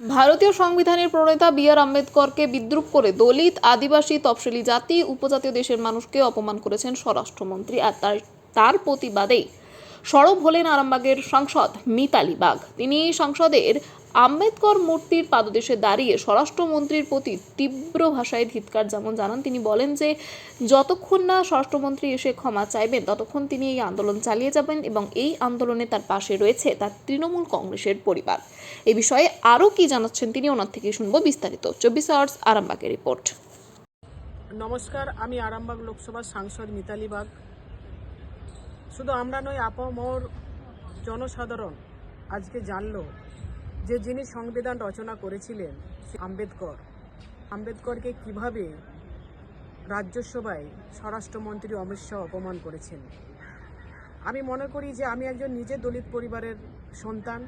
ভারতীয় সংবিধানের প্রণেতা বি আর আম্বেদকরকে বিদ্রুপ করে দলিত আদিবাসী তফসিলি জাতি উপজাতীয় দেশের মানুষকে অপমান করেছেন স্বরাষ্ট্রমন্ত্রী। আর তার তার প্রতিবাদেই সরব হলেন আরামবাগের সাংসদ মিতালি বাগ। তিনি সংসদের আম্বেদকর মূর্তির পাদদেশে দাঁড়িয়ে স্বরাষ্ট্রমন্ত্রীর প্রতি তীব্র ভাষায় ধিৎকার যেমন জানান, তিনি বলেন যে, যতক্ষণ না স্বরাষ্ট্রমন্ত্রী এসে ক্ষমা চাইবেন, ততক্ষণ তিনি এই আন্দোলন চালিয়ে যাবেন এবং এই আন্দোলনে তার পাশে রয়েছে তার তৃণমূল কংগ্রেসের পরিবার। এ বিষয়ে আরও কি জানাচ্ছেন তিনি ওনার থেকে শুনব বিস্তারিত। চব্বিশ আওয়ার্স, আরামবাগের রিপোর্ট। নমস্কার, আমি আরামবাগ লোকসভার সাংসদ মিতালি বাগ। শুধু আমরা নয় আপামর জনসাধারণ আজকে জানল যে যিনি সংবিধান রচনা করেছিলেন আম্বেদকর। আম্বেদকরকে কীভাবে রাজ্যসভায় স্বরাষ্ট্রমন্ত্রী অমিত শাহ অপমান করেছেন? আমি মনে করি যে আমি একজন নিজে দলিত পরিবারের সন্তান।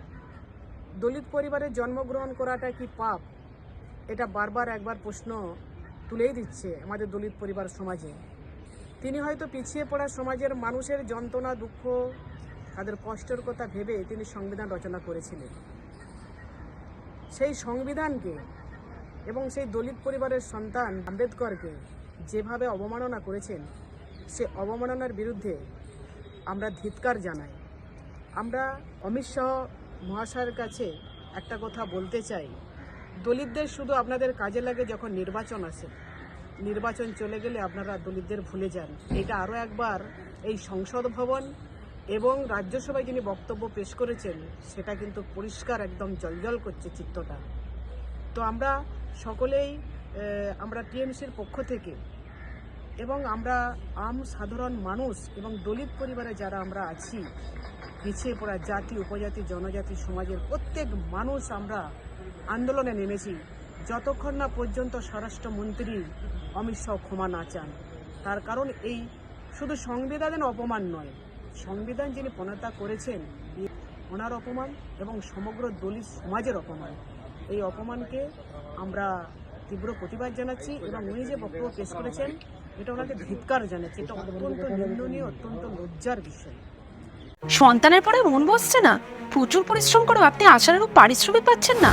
দলিত পরিবারে জন্মগ্রহণ করাটা কি পাপ? এটা বারবার একবার প্রশ্ন তুলেই দিচ্ছে আমাদের দলিত পরিবার সমাজে। তিনি হয়তো পিছিয়ে পড়া সমাজের মানুষের যন্ত্রণা, দুঃখ, তাদের কষ্টের কথা ভেবে তিনি সংবিধান রচনা করেছিলেন। সেই সংবিধানকে এবং সেই দলিত পরিবারের সন্তান আম্বেদকরকে যেভাবে অবমাননা করেছেন, সে অবমাননার বিরুদ্ধে আমরা ধিৎকার জানাই। আমরা অমিত শাহ মহাশয়ের কাছে একটা কথা বলতে চাই। দলিতদের শুধু আপনাদের কাজে লাগে যখন নির্বাচন আসে। নির্বাচন চলে গেলে আপনারা দলিতদের ভুলে যান। এটা আরও একবার এই সংসদ ভবন এবং রাজ্যসভায় যিনি বক্তব্য পেশ করেছেন, সেটা কিন্তু পরিষ্কার একদম জলজল করছে চিত্রটা তো আমরা সকলেই আমরা টিএমসির পক্ষ থেকে এবং আমরা আম সাধারণ মানুষ এবং দলিত পরিবারে যারা আমরা আছি, পিছিয়ে পড়া জাতি, উপজাতি, জনজাতি, সমাজের প্রত্যেক মানুষ আমরা আন্দোলনে নেমেছি। যতক্ষণ না পর্যন্ত স্বরাষ্ট্রমন্ত্রী অমিত শাহ ক্ষমা না চান, তার কারণ এই শুধু সংবিধানের অপমান নয়, সংবিধান যিনি প্রণেতা করেছেন ওনার অপমান এবং সমগ্র দলিত সমাজের অপমান। এই অপমানকে আমরা তীব্র প্রতিবাদ জানাচ্ছি এবং উনি যে বক্তব্য পেশ করেছেন, এটা ওনাকে ধিক্কার জানাচ্ছি। এটা অত্যন্ত নিন্দনীয়, অত্যন্ত লজ্জার বিষয়। সন্তানের পরে মন বসছে না। প্রচুর পরিশ্রম করেও আপনি আশানুরূপ পারিশ্রমিক পাচ্ছেন না।